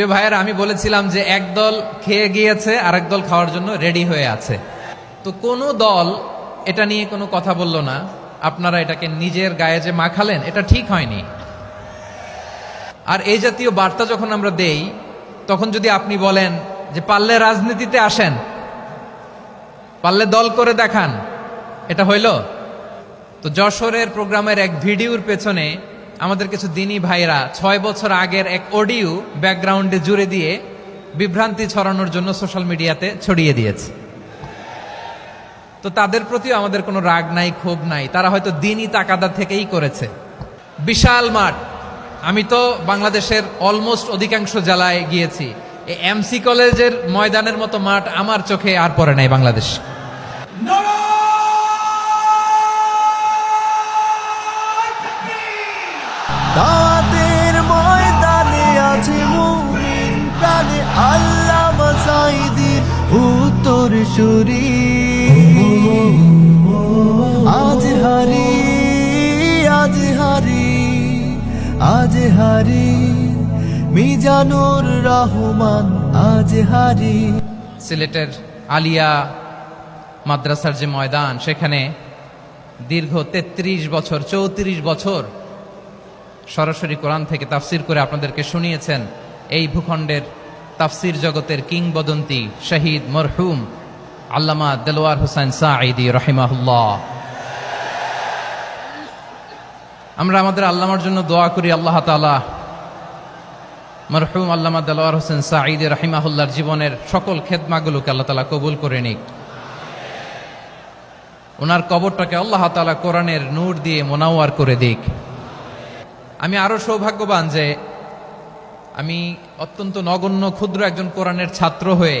প্রিয় ভাইয়েরা, আমি বলেছিলাম যে এক দল খেয়ে গিয়েছে আর এক দল খাওয়ার জন্য রেডি হয়ে আছে। তো কোনো দল এটা নিয়ে কোনো কথা বলল না। আপনারা এটাকে নিজের গায়ে যে মাখালেন, এটা ঠিক হয়নি। আর এই জাতীয় বার্তা যখন আমরা দেই, তখন যদি আপনি বলেন যে পারলে রাজনীতিতে আসেন, পারলে দল করে দেখান, এটা হইল? তো যশোরের প্রোগ্রামের এক ভিডিওর পেছনে আমাদের কিছু দিনী ভাইরা ছয় বছর আগের এক অডিও ব্যাকগ্রাউন্ডে জুড়ে দিয়ে বিভ্রান্তি ছড়ানোর জন্য সোশ্যাল মিডিয়াতে ছড়িয়ে দিয়েছে। তো তাদের প্রতিও আমাদের কোনো রাগ নাই, ক্ষোভ নাই। তারা হয়তো দিনই তাকাদা থেকেই করেছে। বিশাল মাঠ। আমি তো বাংলাদেশের অলমোস্ট অধিকাংশ জেলায় গিয়েছি। এমসি কলেজের ময়দানের মতো মাঠ আমার চোখে আর পড়ে নাই বাংলাদেশ। সুরি। আজ হারি আজ হারি আজ হারি। মিজানুর রহমান, আজ হারি। সিলেটের আলিয়া মাদ্রাসার যে ময়দান, সেখানে দীর্ঘ ৩৩ বছর, চৌত্রিশ বছর সরাসরি কোরআন থেকে তাফসির করে আপনাদেরকে শুনিয়েছেন। এই ভূখণ্ডের তাফসির জগতের কিংবদন্তি শহীদ মরহুম আল্লামা দেলোয়ার হোসেন সাঈদি রহিমাহুল্লাহ। আমরা আমাদের আল্লামার জন্য দোয়া করি, আল্লাহ তাআলা মরহুম আল্লামা দেলোয়ার হোসেন সাঈদ রহিমাহুল্লার জীবনের সকল খেদমাগুলোকে আল্লাহ তালা কবুল করে নিক। ওনার কবরটাকে আল্লাহ তালা কোরআনের নূর দিয়ে মোনাওয়ার করে দিক। আমি আরও সৌভাগ্যবান যে আমি অত্যন্ত নগণ্য, ক্ষুদ্র একজন কোরআনের ছাত্র হয়ে